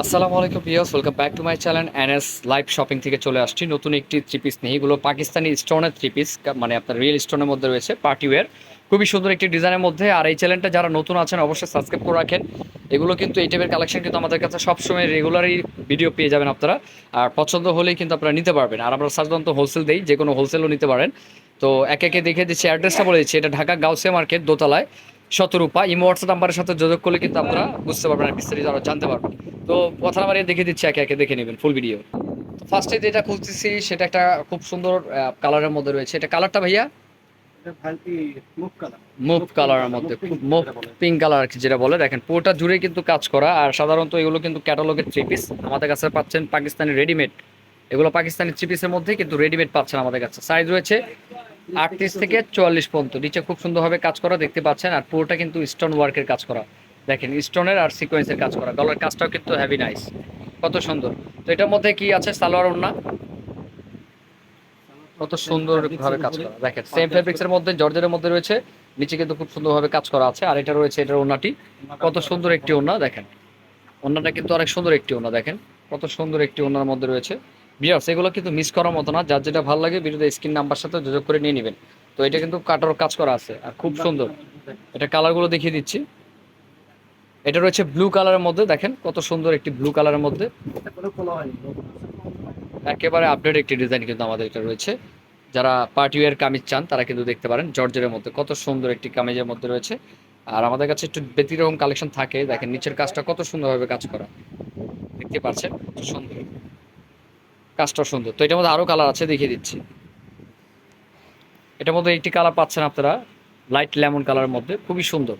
আসসালামু আলাইকুম Piyas welcome back to my channel NS live shopping থেকে চলে আসছি নতুন একটি থ্রি পিস নিয়ে। এগুলো পাকিস্তানি স্টোনের থ্রি পিস মানে আপনার রিয়েল স্টোনের মধ্যে রয়েছে পার্টি ওয়্যার খুবই সুন্দর একটি ডিজাইনের মধ্যে। আর এই চ্যানেলটা যারা নতুন আছেন, অবশ্যই সাবস্ক্রাইব করে রাখেন। এগুলো কিন্তু এই টাইপের কালেকশন কিন্তু আমাদের কাছে সবসময় রেগুলারই ভিডিও পেয়ে যাবেন আপনারা। আর পছন্দ হলেই কিন্তু আপনারা নিতে পারবেন। আর আমরা সাধারণত হোলসেল দেই যে কোনো হোলসেলও নিতে পারেন। তো একে একে দেখে দিচ্ছি অ্যাড্রেসটা বলে দিচ্ছি। এটা ঢাকা গাউসিয়া মার্কেট দোতলায়। শতরূপা। ইমো হোয়াটসঅ্যাপ নাম্বারের সাথে যোগাযোগ করলে কিন্তু আপনারা বুঝতে পারবেন বিস্তারিত আরও জানতে পারবেন। তো কথা বাড়িয়ে দেখে দিচ্ছি একে একে দেখে নেবেন ফুল ভিডিও ফার্স্টে যেটা খুঁজতেছি সেটা একটা খুব সুন্দর কালারের মধ্যে রয়েছে। এটা কালারটা ভাইয়া? মুভ কালার মুভ কালারের মধ্যে মুভ পিঙ্ক কালার যেটা বলে। দেখেন পুরোটা জুড়ে কিন্তু কাজ করা। আর সাধারণত এগুলো কিন্তু ক্যাটালগের থ্রি পিস আমাদের কাছে পাচ্ছেন পাকিস্তানি রেডিমেড এগুলো পাকিস্তানি থ্রি পিসের মধ্যে কিন্তু রেডিমেড পাচ্ছেন আমাদের কাছে। সাইজ রয়েছে আটত্রিশ থেকে চুয়াল্লিশ পর্যন্ত। নিচে খুব সুন্দরভাবে কাজ করা দেখতে পাচ্ছেন, আর পুরোটা কিন্তু স্টোন ওয়ার্কের কাজ করা। দেখেন স্টোনের আর সিকোয়েন্সের কাজ করা। গলার কাজটাও কিন্তু হেভি নাইস কত সুন্দর। তো এটার মধ্যে কি আছে? সালোয়ার ওড়না? কত সুন্দর ভাবে কাজ করা। দেখেন সেম ফেব্রিক্সের মধ্যে জর্জের মধ্যে রয়েছে। নিচে কিন্তু খুব সুন্দরভাবে কাজ করা আছে। আর এটা রয়েছে, এটার ওড়নাটি। কত সুন্দর একটি ওড়না, দেখেন। ওড়নাটা কিন্তু অনেক সুন্দর একটি ওনা দেখেন। কত সুন্দর একটি ওনার মধ্যে রয়েছে। বিয়ার্স এগুলো কিন্তু মিস করার মতো না। যার যেটা ভালো লাগে ভিডিওতে স্ক্রিন নাম্বার সাথে যোগাযোগ করে নিয়ে নেবেন। তো এটা কিন্তু কাটার কাজ করা আছে, আর খুব সুন্দর। এটা কালারগুলো দেখিয়ে দিচ্ছি। এটা রয়েছে ব্লু কালারের মধ্যে, দেখেন কত সুন্দর একটি ব্লু কালারের মধ্যে। একেবারে আপডেট একটি ডিজাইন কিন্তু আমাদের এটা রয়েছে। যারা পার্টি ওয়্যার কামিজ চান, তারা কিন্তু দেখতে পারেন জর্জের মধ্যে কত সুন্দর একটি কামিজের মধ্যে রয়েছে। আর আমাদের কাছে একটু ব্যতিরকম কালেকশন থাকে। দেখেন, নিচের কাজটা কত সুন্দরভাবে কাজ করা। দেখতে পাচ্ছেন সুন্দর। কাজটা সুন্দর। তো এটার মধ্যে আরও কালার আছে, দেখিয়ে দিচ্ছি। এটার মধ্যে একটি কালার পাচ্ছেন আপনারা লাইট লেমন কালারের মধ্যে, খুবই সুন্দর।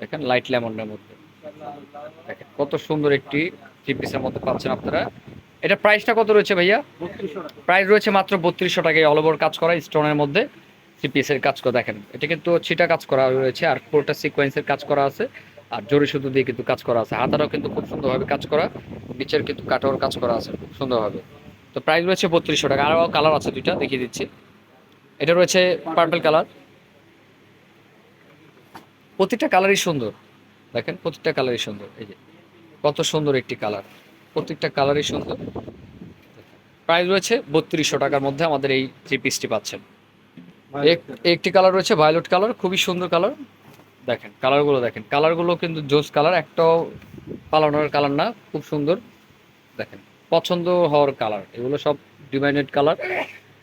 দেখেন লাইট লেমনের মধ্যে। দেখেন, কত সুন্দর একটি থ্রি পিসের মধ্যে পাচ্ছেন আপনারা। এটা প্রাইসটা কত রয়েছে ভাইয়া? প্রাইস রয়েছে মাত্র বত্রিশশো টাকায় অল ওভার কাজ করা স্টোনের মধ্যে থ্রি পিসের কাজ করা। দেখেন, এটা কিন্তু ছিটা কাজ করা রয়েছে, আর পুরোটা সিকোয়েন্সের কাজ করা আছে। আর জরি সুতো দিয়ে কিন্তু কাজ করা আছে। হাতাটাও কিন্তু খুব সুন্দরভাবে কাজ করা নিচের কিন্তু কাটার কাজ করা আছে খুব সুন্দরভাবে। তো প্রাইস রয়েছে বত্রিশশো টাকা। আরও কালার আছে দুইটা দেখিয়ে দিচ্ছি। এটা রয়েছে পার্পল কালার প্রতিটা কালারই সুন্দর। দেখেন প্রতিটা কালারই সুন্দর। এই যে কত সুন্দর একটি কালার প্রত্যেকটা কালারই সুন্দর। প্রাইস রয়েছে বত্রিশশো টাকার মধ্যে আমাদের এই থ্রি পিসটি পাচ্ছেন। এক- একটি কালার রয়েছে ভায়োলেট কালার খুবই সুন্দর কালার দেখেন কালারগুলো দেখেন। কালারগুলো কিন্তু জোস কালার একটাও পালানোর কালার না, খুব সুন্দর। দেখেন, পছন্দ হওয়ার কালার এগুলো সব ডিমাইনেড কালার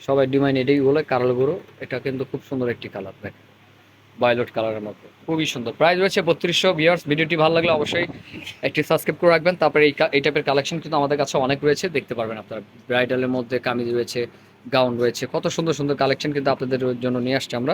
সবাই ডিমাইনেডই বলে কালারগুলো এটা কিন্তু খুব সুন্দর একটি কালার দেখেন। ভায়োলেট কালারের মধ্যে, খুবই সুন্দর। প্রাইস রয়েছে বত্রিশশো বিয়ার্স ভিডিওটি ভালো লাগলে অবশ্যই একটি সাবস্ক্রাইব করে রাখবেন। তারপরে এই এই টাইপের কালেকশন কিন্তু আমাদের কাছে অনেক রয়েছে, দেখতে পারবেন আপনারা। ব্রাইডালের মধ্যে কামিজ রয়েছে গাউন রয়েছে, কত সুন্দর সুন্দর কালেকশন কিন্তু আপনাদের জন্য নিয়ে আসছি আমরা।